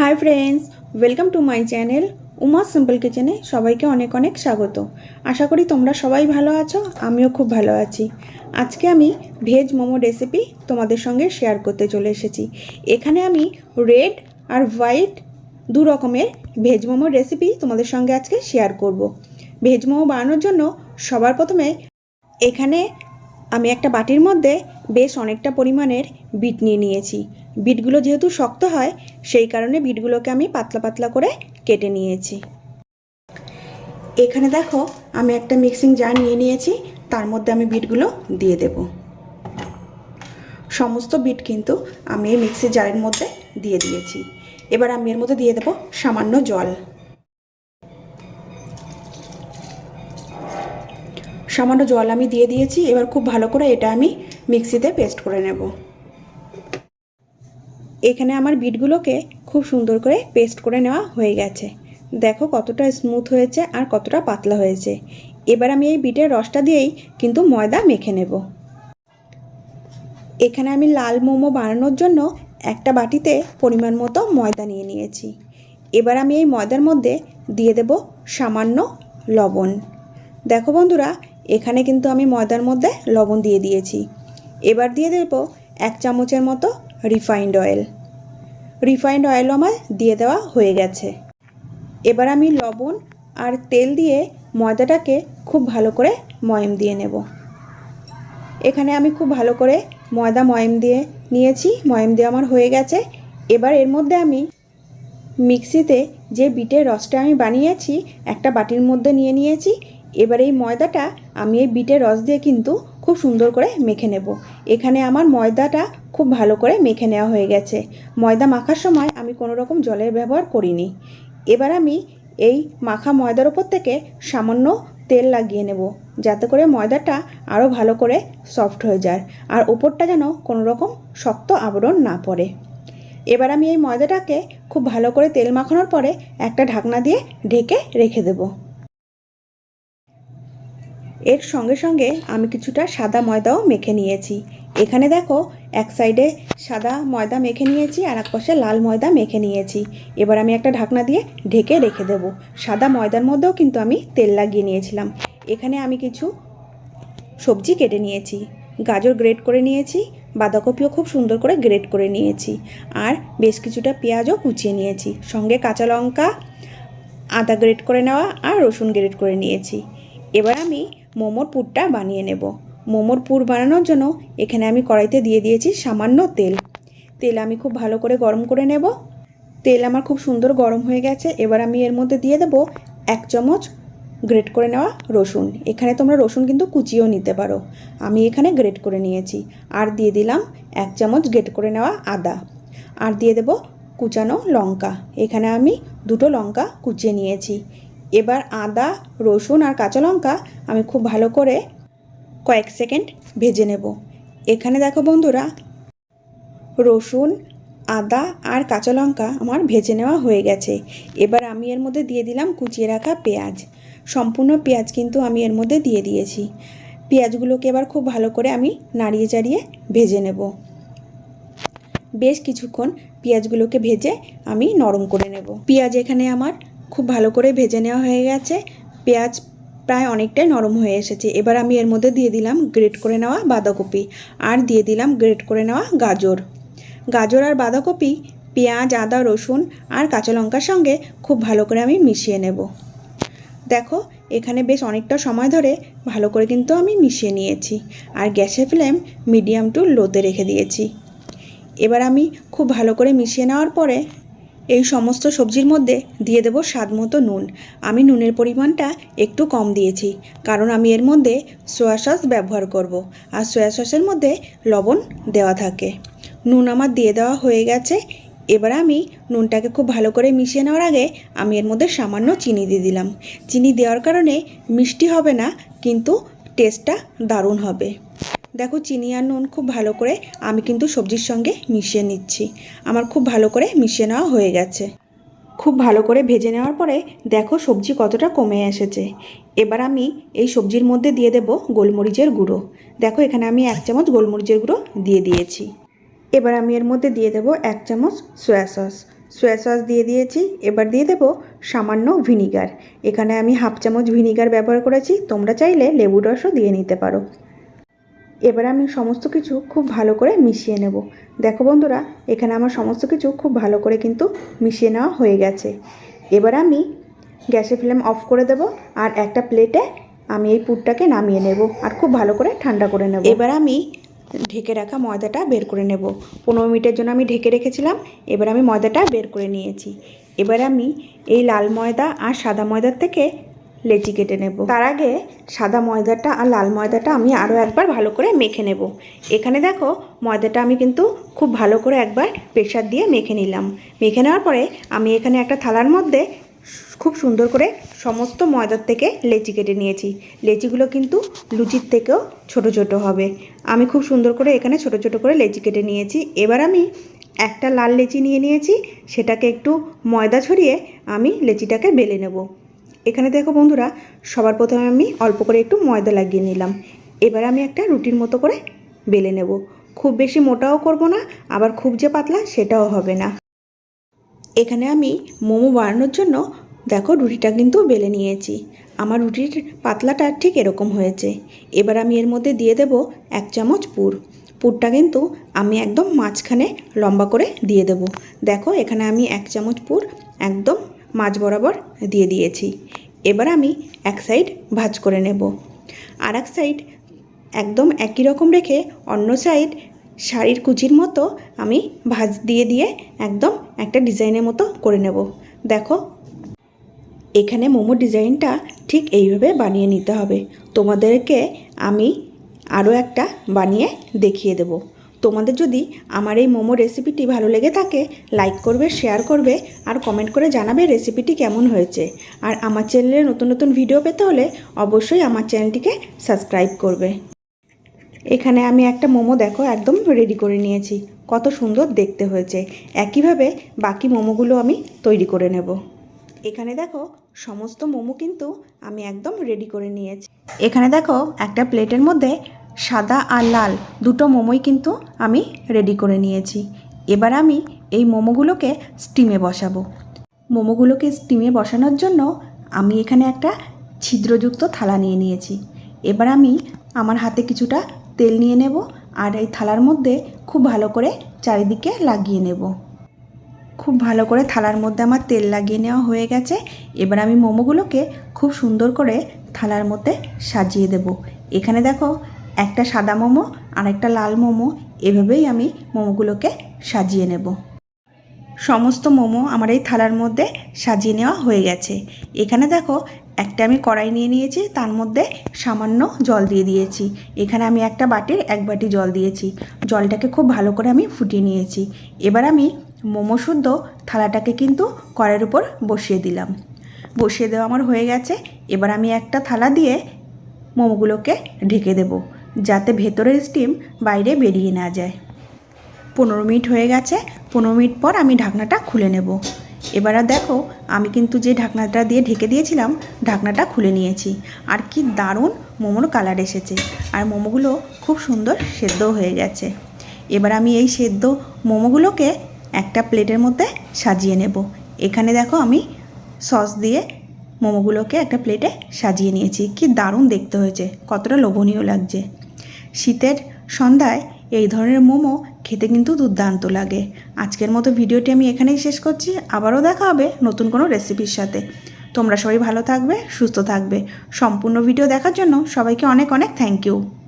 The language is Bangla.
Hi friends welcome to my channel Uma simple কিচেনে সবাইকে অনেক অনেক স্বাগত। আশা করি তোমরা সবাই ভালো আছো, আমিও খুব ভালো আছি। আজকে আমি ভেজ মোমো রেসিপি তোমাদের সঙ্গে শেয়ার করতে চলে এসেছি। এখানে আমি রেড আর হোয়াইট দু রকমের ভেজ মোমো রেসিপি তোমাদের সঙ্গে আজকে শেয়ার করব। ভেজ মোমো বানানোর জন্য সবার প্রথমে এখানে আমি একটা বাটির মধ্যে বেশ অনেকটা পরিমাণের বিট নিয়ে নিয়েছি। বিটগুলো যেহেতু শক্ত হয়, সেই কারণে বিটগুলোকে আমি পাতলা পাতলা করে কেটে নিয়েছি। এখানে দেখো, আমি একটা মিক্সিং জার নিয়ে নিয়েছি, তার মধ্যে আমি বিটগুলো দিয়ে দেব। সমস্ত বিট কিন্তু আমি এই মিক্সি জারের মধ্যে দিয়ে দিয়েছি। এবার আমি এর মধ্যে দিয়ে দেব সামান্য জল। সামান্য জল আমি দিয়ে দিয়েছি, এবার খুব ভালো করে এটা আমি মিক্সিতে পেস্ট করে নেব। এখানে আমার বিটগুলোকে খুব সুন্দর করে পেস্ট করে নেওয়া হয়ে গেছে। দেখো কতটা স্মুথ হয়েছে আর কতটা পাতলা হয়েছে। এবার আমি এই বিটের রসটা দিয়েই কিন্তু ময়দা মেখে নেব। এখানে আমি লাল মোমো বানানোর জন্য একটা বাটিতে পরিমাণ মতো ময়দা নিয়ে নিয়েছি। এবার আমি এই ময়দার মধ্যে দিয়ে দেব সামান্য লবণ। দেখো বন্ধুরা, এখানে কিন্তু আমি ময়দার মধ্যে লবণ দিয়ে দিয়েছি। এবার দিয়ে দেব এক চামচের মতো রিফাইন্ড অয়েল রিফাইন্ড অয়েলও আমার দিয়ে দেওয়া হয়ে গেছে। এবার আমি লবণ আর তেল দিয়ে ময়দাটাকে খুব ভালো করে ময়ম দিয়ে নেব। এখানে আমি খুব ভালো করে ময়দা ময়ম দিয়ে নিয়েছি, ময়ম দিয়ে আমার হয়ে গেছে। এবার এর মধ্যে আমি মিক্সিতে যে বিটের রসটা আমি বানিয়েছি, একটা বাটির মধ্যে নিয়ে নিয়েছি। এবার এই ময়দাটা আমি এই বিটের রস দিয়ে কিন্তু খুব সুন্দর করে মেখে নেব। এখানে আমার ময়দাটা খুব ভালো করে মেখে নেওয়া হয়ে গেছে। ময়দা মাখার সময় আমি কোনো রকম জলের ব্যবহার করিনি। এবার আমি এই মাখা ময়দার ওপর থেকে সামান্য তেল লাগিয়ে নেব, যাতে করে ময়দাটা আরও ভালো করে সফট হয়ে যায় আর ওপরটা যেন কোনো রকম শক্ত আবরণ না পড়ে। এবার আমি এই ময়দাটাকে খুব ভালো করে তেল মাখানোর পরে একটা ঢাকনা দিয়ে ঢেকে রেখে দেবো। এর সঙ্গে সঙ্গে আমি কিছুটা সাদা ময়দাও মেখে নিয়েছি। এখানে দেখো, এক সাইডে সাদা ময়দা মেখে নিয়েছি আর এক পাশে লাল ময়দা মেখে নিয়েছি। এবার আমি একটা ঢাকনা দিয়ে ঢেকে রেখে দেব। সাদা ময়দার মধ্যেও কিন্তু আমি তেল লাগিয়ে নিয়েছিলাম। এখানে আমি কিছু সবজি কেটে নিয়েছি, গাজর গ্রেট করে নিয়েছি, বাঁধাকপিও খুব সুন্দর করে গ্রেট করে নিয়েছি আর বেশ কিছুটা পেঁয়াজও কুচিয়ে নিয়েছি। সঙ্গে কাঁচা লঙ্কা, আদা গ্রেট করে নেওয়া আর রসুন গ্রেট করে নিয়েছি। এবার আমি মোমোর পুরটা বানিয়ে নেব। মোমোর পুর বানানোর জন্য এখানে আমি কড়াইতে দিয়ে দিয়েছি সামান্য তেল। তেল আমি খুব ভালো করে গরম করে নেব। তেল আমার খুব সুন্দর গরম হয়ে গেছে। এবার আমি এর মধ্যে দিয়ে দেব এক চামচ গ্রেট করে নেওয়া রসুন। এখানে তোমরা রসুন কিন্তু কুচিয়েও নিতে পারো। আমি এখানে গ্রেট করে নিয়েছি। আর দিয়ে দিলাম এক চামচ গ্রেট করে নেওয়া আদা। আর দিয়ে দেব কুচানো লঙ্কা। এখানে আমি দুটো লঙ্কা কুচিয়ে নিয়েছি। এবার আদা, রসুন আর কাঁচা লঙ্কা আমি খুব ভালো করে কয়েক সেকেন্ড ভেজে নেব। এখানে দেখো বন্ধুরা, রসুন, আদা আর কাঁচা লঙ্কা আমার ভেজে নেওয়া হয়ে গেছে। এবার আমি এর মধ্যে দিয়ে দিলাম কুচিয়ে রাখা পেঁয়াজ। সম্পূর্ণ পেঁয়াজ কিন্তু আমি এর মধ্যে দিয়ে দিয়েছি। পেঁয়াজগুলোকে এবার খুব ভালো করে আমি নাড়িয়ে চাড়িয়ে ভেজে নেব। বেশ কিছুক্ষণ পেঁয়াজগুলোকে ভেজে আমি নরম করে নেব। পেঁয়াজ এখানে আমার খুব ভালো করে ভেজে নেওয়া হয়ে গেছে। পেঁয়াজ প্রায় অনেকটাই নরম হয়ে এসেছে। এবার আমি এর মধ্যে দিয়ে দিলাম গ্রেট করে নেওয়া বাঁধাকপি আর দিয়ে দিলাম গ্রেট করে নেওয়া গাজর। গাজর আর বাঁধাকপি, পেঁয়াজ, আদা, রসুন আর কাঁচা লঙ্কার সঙ্গে খুব ভালো করে আমি মিশিয়ে নেব। দেখো, এখানে বেশ অনেকটা সময় ধরে ভালো করে কিন্তু আমি মিশিয়ে নিয়েছি আর গ্যাসের ফ্লেম মিডিয়াম টু লোতে রেখে দিয়েছি। এবার আমি খুব ভালো করে মিশিয়ে নেওয়ার পরে এই সমস্ত সবজির মধ্যে দিয়ে দেবো স্বাদ মতো নুন। আমি নুনের পরিমাণটা একটু কম দিয়েছি, কারণ আমি এর মধ্যে সয়া সস ব্যবহার করব। আর সয়া সসের মধ্যে লবণ দেওয়া থাকে। নুন আমার দিয়ে দেওয়া হয়ে গেছে। এবার আমি নুনটাকে খুব ভালো করে মিশিয়ে নেওয়ার আগে আমি এর মধ্যে সামান্য চিনি দিয়ে দিলাম। চিনি দেওয়ার কারণে মিষ্টি হবে না, কিন্তু টেস্টটা দারুণ হবে। দেখো চিনি আর নুন খুব ভালো করে আমি কিন্তু সবজির সঙ্গে মিশিয়ে নিচ্ছি। আমার খুব ভালো করে মিশিয়ে নেওয়া হয়ে গেছে। খুব ভালো করে ভেজে নেওয়ার পরে দেখো সবজি কতটা কমে এসেছে। এবার আমি এই সবজির মধ্যে দিয়ে দেব গোলমরিচের গুঁড়ো। দেখো এখানে আমি এক চামচ গোলমরিচের গুঁড়ো দিয়ে দিয়েছি। এবার আমি এর মধ্যে দিয়ে দেব এক চামচ সয়া সস। সয়া সস দিয়ে দিয়েছি। এবার দিয়ে দেবো সামান্য ভিনিগার। এখানে আমি হাফ চামচ ভিনিগার ব্যবহার করেছি। তোমরা চাইলে লেবু রসও দিয়ে নিতে পারো। এবার আমি সমস্ত কিছু খুব ভালো করে মিশিয়ে নেব। দেখো বন্ধুরা, এখানে আমার সমস্ত কিছু খুব ভালো করে কিন্তু মিশিয়ে নেওয়া হয়ে গেছে। এবার আমি গ্যাসের ফ্লেম অফ করে দেব আর একটা প্লেটে আমি এই পুরটাকে নামিয়ে নেব আর খুব ভালো করে ঠান্ডা করে নেব। এবার আমি ঢেকে রাখা ময়দাটা বের করে নেব। পনেরো মিনিটের জন্য আমি ঢেকে রেখেছিলাম, এবার আমি ময়দাটা বের করে নিয়েছি। এবার আমি এই লাল ময়দা আর সাদা ময়দার থেকে লেচি কেটে নেব। তার আগে সাদা ময়দাটা আর লাল ময়দাটা আমি আরও একবার ভালো করে মেখে নেব। এখানে দেখো ময়দাটা আমি কিন্তু খুব ভালো করে একবার প্রেশার দিয়ে মেখে নিলাম। মেখে নেওয়ার পরে আমি এখানে একটা থালার মধ্যে খুব সুন্দর করে সমস্ত ময়দার থেকে লেচি কেটে নিয়েছি। লেচিগুলো কিন্তু লুচির থেকেও ছোট ছোট হবে। আমি খুব সুন্দর করে এখানে ছোট ছোট করে লেচি কেটে নিয়েছি। এবার আমি একটা লাল লেচি নিয়ে নিয়েছি। সেটাকে একটু ময়দা ছড়িয়ে আমি লেচিটাকে বেলে নেব। এখানে দেখো বন্ধুরা, সবার প্রথমে আমি অল্প করে একটু ময়দা লাগিয়ে নিলাম। এবার আমি একটা রুটির মতো করে বেলে নেব। খুব বেশি মোটাও করব না, আবার খুব যে পাতলা সেটাও হবে না। এখানে আমি মোমো বানানোর জন্য দেখো রুটিটা কিন্তু বেলে নিয়েছি। আমার রুটির পাতলাটা ঠিক এরকম হয়েছে। এবার আমি এর মধ্যে দিয়ে দেব এক চামচ পুর। পুরটা কিন্তু আমি একদম মাঝখানে লম্বা করে দিয়ে দেব। দেখো এখানে আমি এক চামচ পুর একদম মাঝ বরাবর দিয়ে দিয়েছি। এবার আমি এক সাইড ভাজ করে নেব। আর এক সাইড একদম একই রকম রেখে অন্য সাইড শাড়ির কুচির মতো আমি ভাজ দিয়ে দিয়ে একদম একটা ডিজাইনের মতো করে নেব। দেখো, এখানে মোমো ডিজাইনটা ঠিক এইভাবে বানিয়ে নিতে হবে। তোমাদেরকে আমি আরও একটা বানিয়ে দেখিয়ে দেব। তোমাদের যদি আমার এই মোমো রেসিপিটি ভালো লেগে থাকে লাইক করবে শেয়ার করবে, আর কমেন্ট করে জানাবে রেসিপিটি কেমন হয়েছে। আর আমার চ্যানেলে নতুন নতুন ভিডিও পেতে হলে অবশ্যই আমার চ্যানেলটিকে সাবস্ক্রাইব করবে। এখানে আমি একটা মোমো দেখো, একদম রেডি করে নিয়েছি। কত সুন্দর দেখতে হয়েছে। একইভাবে বাকি মোমোগুলো আমি তৈরি করে নেব। এখানে দেখো, সমস্ত মোমো কিন্তু আমি একদম রেডি করে নিয়েছি। এখানে দেখো, একটা প্লেটের মধ্যে সাদা আর লাল দুটো মোমোই কিন্তু আমি রেডি করে নিয়েছি। এবার আমি এই মোমোগুলোকে স্টিমে বসাবো। মোমোগুলোকে স্টিমে বসানোর জন্য আমি এখানে একটা ছিদ্রযুক্ত থালা নিয়ে নিয়েছি। এবার আমি আমার হাতে কিছুটা তেল নিয়ে নেব আর এই থালার মধ্যে খুব ভালো করে চারিদিকে লাগিয়ে নেব। খুব ভালো করে থালার মধ্যে আমার তেল লাগিয়ে নেওয়া হয়ে গেছে। এবার আমি মোমোগুলোকে খুব সুন্দর করে থালার মধ্যে সাজিয়ে দেব। এখানে দেখো একটা সাদা মোমো আর একটা লাল মোমো, এভাবেই আমি মোমোগুলোকে সাজিয়ে নেব। সমস্ত মোমো আমার এই থালার মধ্যে সাজিয়ে নেওয়া হয়ে গেছে। এখানে দেখো, একটা আমি কড়াই নিয়ে নিয়েছি, তার মধ্যে সামান্য জল দিয়ে দিয়েছি। এখানে আমি একটা বাটির এক বাটি জল দিয়েছি। জলটাকে খুব ভালো করে আমি ফুটিয়ে নিয়েছি। এবার আমি মোমো শুদ্ধ থালাটাকে কিন্তু কড়াইয়ের উপর বসিয়ে দিলাম। বসিয়ে দেওয়া আমার হয়ে গেছে। এবার আমি একটা থালা দিয়ে মোমোগুলোকে ঢেকে দেব। যাতে ভেতরের স্টিম বাইরে বেরিয়ে না যায়। পনেরো মিনিট হয়ে গেছে, পনেরো মিনিট পর আমি ঢাকনাটা খুলে নেব। এবার আর দেখো, আমি কিন্তু যে ঢাকনাটা দিয়ে ঢেকে দিয়েছিলাম, ঢাকনাটা খুলে নিয়েছি। আর কি দারুণ মোমোর কালার এসেছে। আর মোমোগুলো খুব সুন্দর সেদ্ধ হয়ে গেছে। এবার আমি এই সেদ্ধ মোমোগুলোকে একটা প্লেটের মধ্যে সাজিয়ে নেব। এখানে দেখো আমি সস দিয়ে মোমোগুলোকে একটা প্লেটে সাজিয়ে নিয়েছি। কি দারুণ দেখতে হয়েছে, কতটা লোভনীয় লাগছে। শীতের সন্ধ্যায় এই ধরনের মোমো খেতে কিন্তু দুর্দান্ত লাগে। আজকের মতো ভিডিওটি আমি এখানেই শেষ করছি। আবারও দেখা হবে নতুন কোনো রেসিপির সাথে। তোমরা সবাই ভালো থাকবে, সুস্থ থাকবে। সম্পূর্ণ ভিডিও দেখার জন্য সবাইকে অনেক অনেক থ্যাংক ইউ।